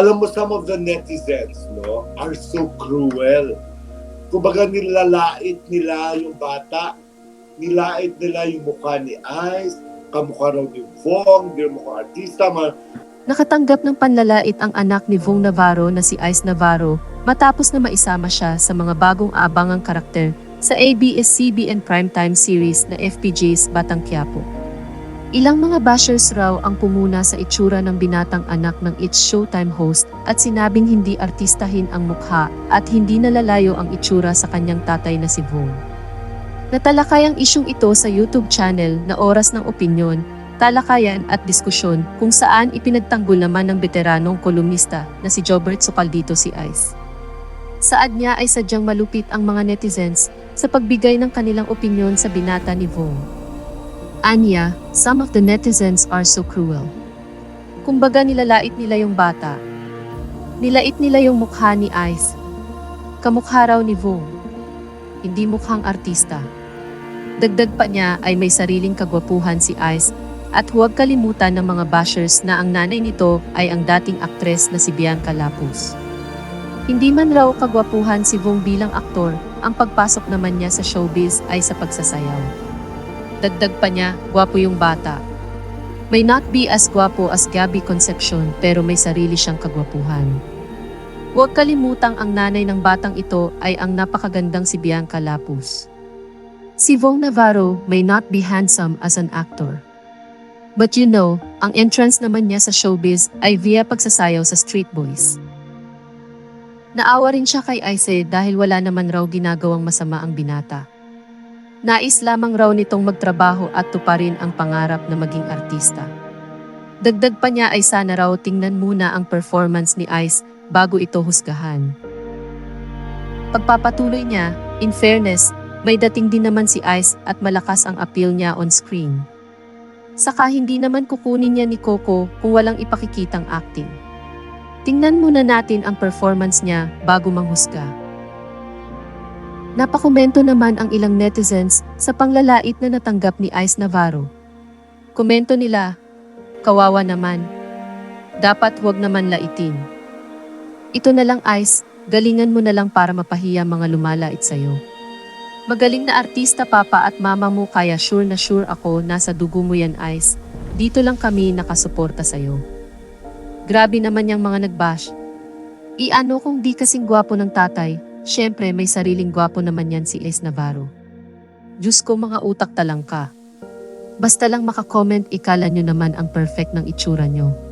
alam mo, some of the netizens, no, are so cruel. Kumbaga nilalait nila yung bata, nilait nila yung mukha ni Ice, kamukha raw ni Vong, di mukha artista, man. Nakatanggap ng panlalait ang anak ni Vong Navarro na si Ice Navarro matapos na maisama siya sa mga bagong abangang karakter sa ABS-CBN primetime series na FPJ's Batang Quiapo. Ilang mga bashers raw ang pumuna sa itsura ng binatang anak ng It's Showtime host at sinabing hindi artistahin ang mukha at hindi nalalayo ang itsura sa kanyang tatay na si Vong. Natalakay ang isyong ito sa YouTube channel na Oras ng Opinyon talakayan at diskusyon kung saan ipinagtanggol naman ng veteranong kolumnista na si Jobert Socaldito si Ice. Saad niya ay sadyang malupit ang mga netizens sa pagbigay ng kanilang opinyon sa binata ni Vong. Anya, some of the netizens are so cruel. Kumbaga nilalait nila yung bata. Nilait nila yung mukha ni Ice. Kamukha raw ni Vong. Hindi mukhang artista. Dagdag pa niya ay may sariling kagwapuhan si Ice at huwag kalimutan ng mga bashers na ang nanay nito ay ang dating aktres na si Bianca Lapus. Hindi man raw kagwapuhan si Vong bilang aktor, ang pagpasok naman niya sa showbiz ay sa pagsasayaw. Dagdag pa niya, gwapo yung bata. May not be as gwapo as Gabby Concepcion pero may sarili siyang kagwapuhan. Huwag kalimutang ang nanay ng batang ito ay ang napakagandang si Bianca Lapus. Si Vong Navarro may not be handsome as an actor. But you know, ang entrance naman niya sa showbiz ay via pagsasayaw sa Street Boys. Naawa rin siya kay Aise dahil wala naman raw ginagawang masama ang binata. Nais lamang raw nitong magtrabaho at tuparin ang pangarap na maging artista. Dagdag pa niya ay sana raw tingnan muna ang performance ni Ice bago ito husgahan. Pagpapatuloy niya, in fairness, may dating din naman si Ice at malakas ang appeal niya on screen. Saka hindi naman kukunin niya ni Coco kung walang ipakikitang acting. Tingnan muna natin ang performance niya bago manghusga. Napakomento naman ang ilang netizens sa panglalait na natanggap ni Ice Navarro. Komento nila, kawawa naman. Dapat huwag naman laitin. Ito na lang Ice, galingan mo na lang para mapahiya mga lumalait sa'yo. Magaling na artista papa at mama mo kaya sure na sure ako nasa dugo mo yan Ice. Dito lang kami nakasuporta sa'yo. Grabe naman yung mga nagbash. Iano kung di kasing gwapo ng tatay, syempre may sariling gwapo naman yan si Ace Navarro. Diyos ko mga utak talang ka. Basta lang makakomment ikala nyo naman ang perfect ng itsura nyo.